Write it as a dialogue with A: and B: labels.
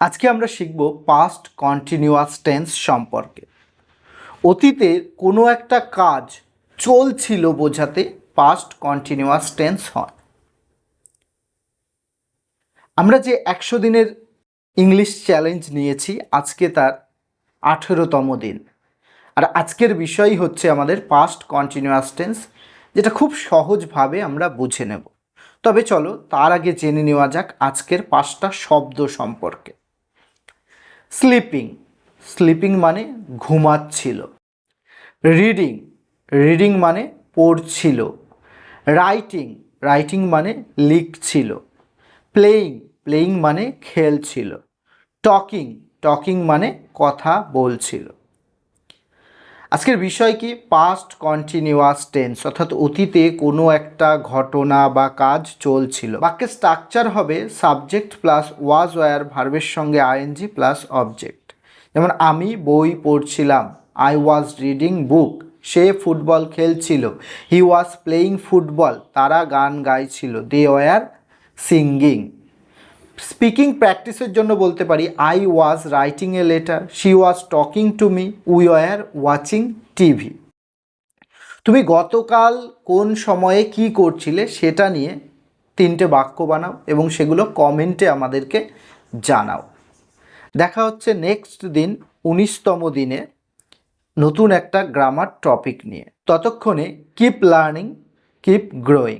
A: আজকে আমরা শিখব পাস্ট কন্টিনিউয়াস টেন্স সম্পর্কে। অতীতে কোনো একটা কাজ চলছিল বোঝাতে পাস্ট কন্টিনিউয়াস টেন্স হয়। আমরা যে একশো দিনের ইংলিশ চ্যালেঞ্জ নিয়েছি, আজকে তার আঠেরোতম দিন। আর আজকের বিষয় হচ্ছে আমাদের পাস্ট কন্টিনিউয়াস টেন্স যেটা খুব সহজভাবে আমরা বুঝে নেব। তবে চলো তার আগে জেনে নেওয়া যাক আজকের পাঁচটা শব্দ সম্পর্কে। স্লিপিং। স্লিপিং মানে ঘুমাচ্ছিল। রিডিং। রিডিং মানে পড়ছিল। রাইটিং। রাইটিং মানে লিখছিল। প্লেয়িং। প্লেয়িং মানে খেলছিল। টকিং। টকিং মানে কথা বলছিল। আজকের বিষয় কি? পাস্ট কন্টিনিউয়াস টেন্স অর্থাৎ অতীতে কোনো একটা ঘটনা বা কাজ চলছিল। বাক্যের স্ট্রাকচার হবে সাবজেক্ট প্লাস ওয়াজ ওয়ার ভার্বের সঙ্গে আইএনজি প্লাস অবজেক্ট যেমন, আমি বই পড়ছিলাম আই ওয়াজ রিডিং বুক সে ফুটবল খেলছিল হি ওয়াজ প্লেয়িং ফুটবল তারা গান গাইছিল দে ওয়ার সিঙ্গিং স্পিকিং প্র্যাকটিসের জন্য বলতে পারি I was writing a letter she was talking to me we were watching TV তুমি গতকাল কোন সময়ে কি করছিলে সেটা নিয়ে তিনটে বাক্য বানাও এবং সেগুলো কমেন্টে আমাদেরকে জানাও। দেখা হচ্ছে নেক্সট দিন, উনিশতম দিনে নতুন একটা গ্রামার টপিক নিয়ে। ততক্ষণে কিপ লার্নিং কিপ গ্রোয়িং